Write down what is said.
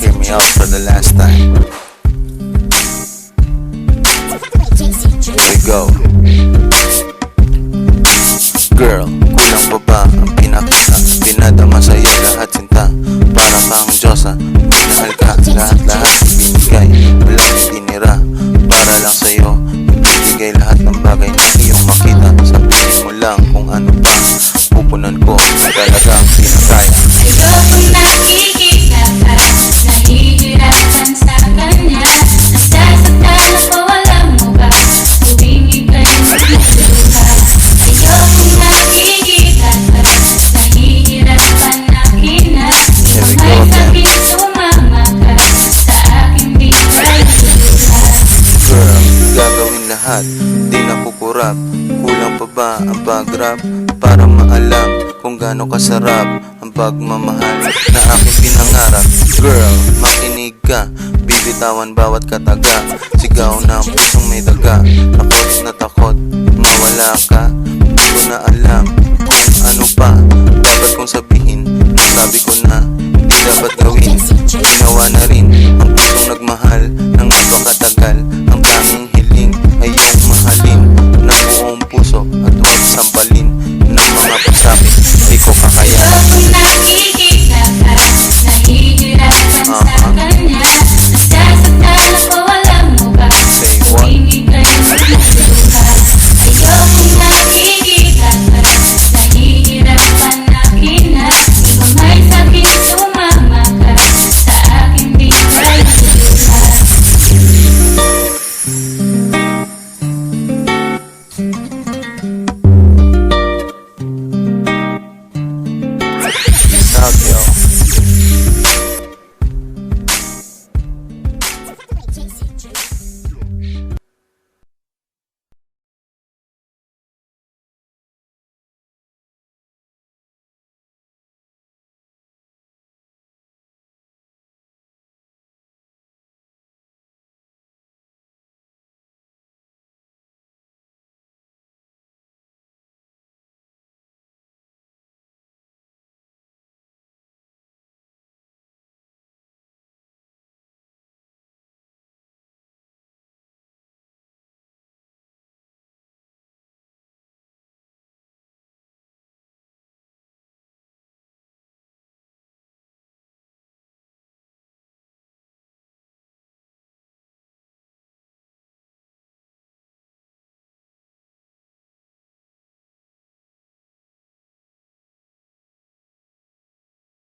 hear me out for the last time. Here we go. lahat Di nakukurap. Kulang pa ba ang pagrap Para maalam kung gaano kasarap Ang pagmamahal na aking pinangarap. Girl, makinig ka. Bibitawan bawat kataga. Sigaw na pusong may